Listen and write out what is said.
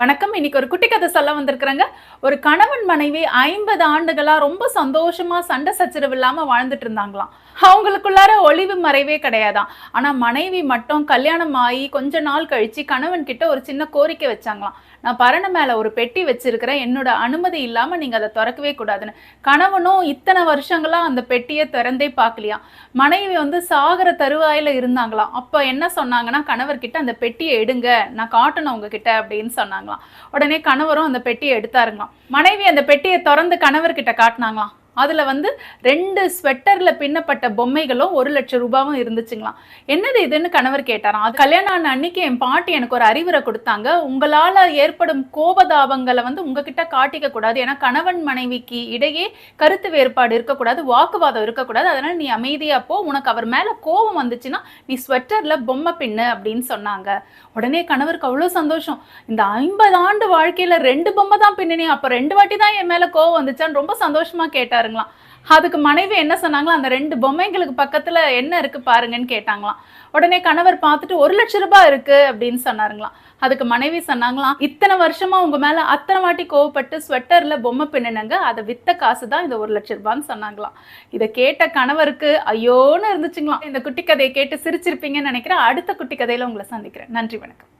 வணக்கம். இன்னைக்கு ஒரு குட்டி கதை சொல்ல வந்திருக்கிறாங்க. ஒரு கணவன் மனைவி ஐம்பது ஆண்டுகளா ரொம்ப சந்தோஷமா சண்டை சச்சரவு இல்லாம வாழ்ந்துட்டு இருந்தாங்களாம். அவங்களுக்குள்ளார ஒளிவு மறைவே கிடையாதான் ஆனா மனைவி மட்டும் கல்யாணம் ஆகி கொஞ்ச நாள் கழிச்சு கணவன் கிட்ட ஒரு சின்ன கோரிக்கை வச்சாங்களாம். நான் பரண மேல ஒரு பெட்டி வச்சிருக்கிறேன். என்னோட அனுமதி இல்லாம நீங்க அதை திறக்கவே கூடாதுன்னு. கணவனும் இத்தனை வருஷங்களா அந்த பெட்டியை திறந்தே பார்க்கலையா? மனைவி வந்து சாகர தருவாயில இருந்தாங்களாம். அப்ப என்ன சொன்னாங்கன்னா கணவர்கிட்ட அந்த பெட்டியை எடுங்க. நான் காட்டணும் உங்ககிட்ட அப்படின்னு சொன்னாங்களாம். உடனே கணவரும் அந்த பெட்டியை எடுத்தாருங்களாம். மனைவி அந்த பெட்டியை திறந்து கணவர்கிட்ட காட்டினாங்களாம். அதில் வந்து ரெண்டு ஸ்வெட்டரில் பின்னப்பட்ட பொம்மைகளும் ஒரு லட்சம் ரூபாவும் இருந்துச்சுங்களாம். என்னது இதுன்னு கணவர் கேட்டாராம். அது கல்யாணம் ஆன அன்னைக்கு என் பாட்டி எனக்கு ஒரு அறிவுரை கொடுத்தாங்க. உங்களால் ஏற்படும் கோபதாபங்களை வந்து உங்ககிட்ட காட்டிக்க கூடாது. ஏன்னா கணவன் மனைவிக்கு இடையே கருத்து வேறுபாடு இருக்கக்கூடாது வாக்குவாதம் இருக்கக்கூடாது. அதனால் நீ அமைதியாக போ. உனக்கு அவர் மேலே கோபம் வந்துச்சுன்னா நீ ஸ்வெட்டரில் பொம்மை பின்னு அப்படின்னு சொன்னாங்க. உடனே கணவருக்கு அவ்வளோ சந்தோஷம். இந்த ஐம்பது ஆண்டு வாழ்க்கையில் ரெண்டு பொம்மை தான் பின்னினே அப்போ ரெண்டு வாட்டி தான் என் மேலே கோவம் வந்துச்சான்னு ரொம்ப சந்தோஷமாக கேட்டார். கேட்டாருங்களாம் அதுக்கு மனைவி என்ன சொன்னாங்களா அந்த ரெண்டு பொம்மைங்களுக்கு பக்கத்துல என்ன இருக்கு பாருங்கன்னு கேட்டாங்களாம். உடனே கணவர் பார்த்துட்டு ஒரு லட்சம் ரூபாய் இருக்கு அப்படின்னு சொன்னாருங்களாம். அதுக்கு மனைவி சொன்னாங்களாம் இத்தனை வருஷமா உங்க மேல அத்தனை வாட்டி கோவப்பட்டு ஸ்வெட்டர்ல பொம்மை பின்னுனங்க அதை வித்த காசு தான் இந்த ஒரு லட்சம் ரூபான்னு சொன்னாங்களாம். இதை கேட்ட கணவருக்கு ஐயோன்னு இருந்துச்சுங்களாம். இந்த குட்டி கதையை கேட்டு சிரிச்சிருப்பீங்கன்னு நினைக்கிறேன் அடுத்த குட்டி கதையில உங்களை சந்திக்கிறேன். நன்றி வணக்கம்.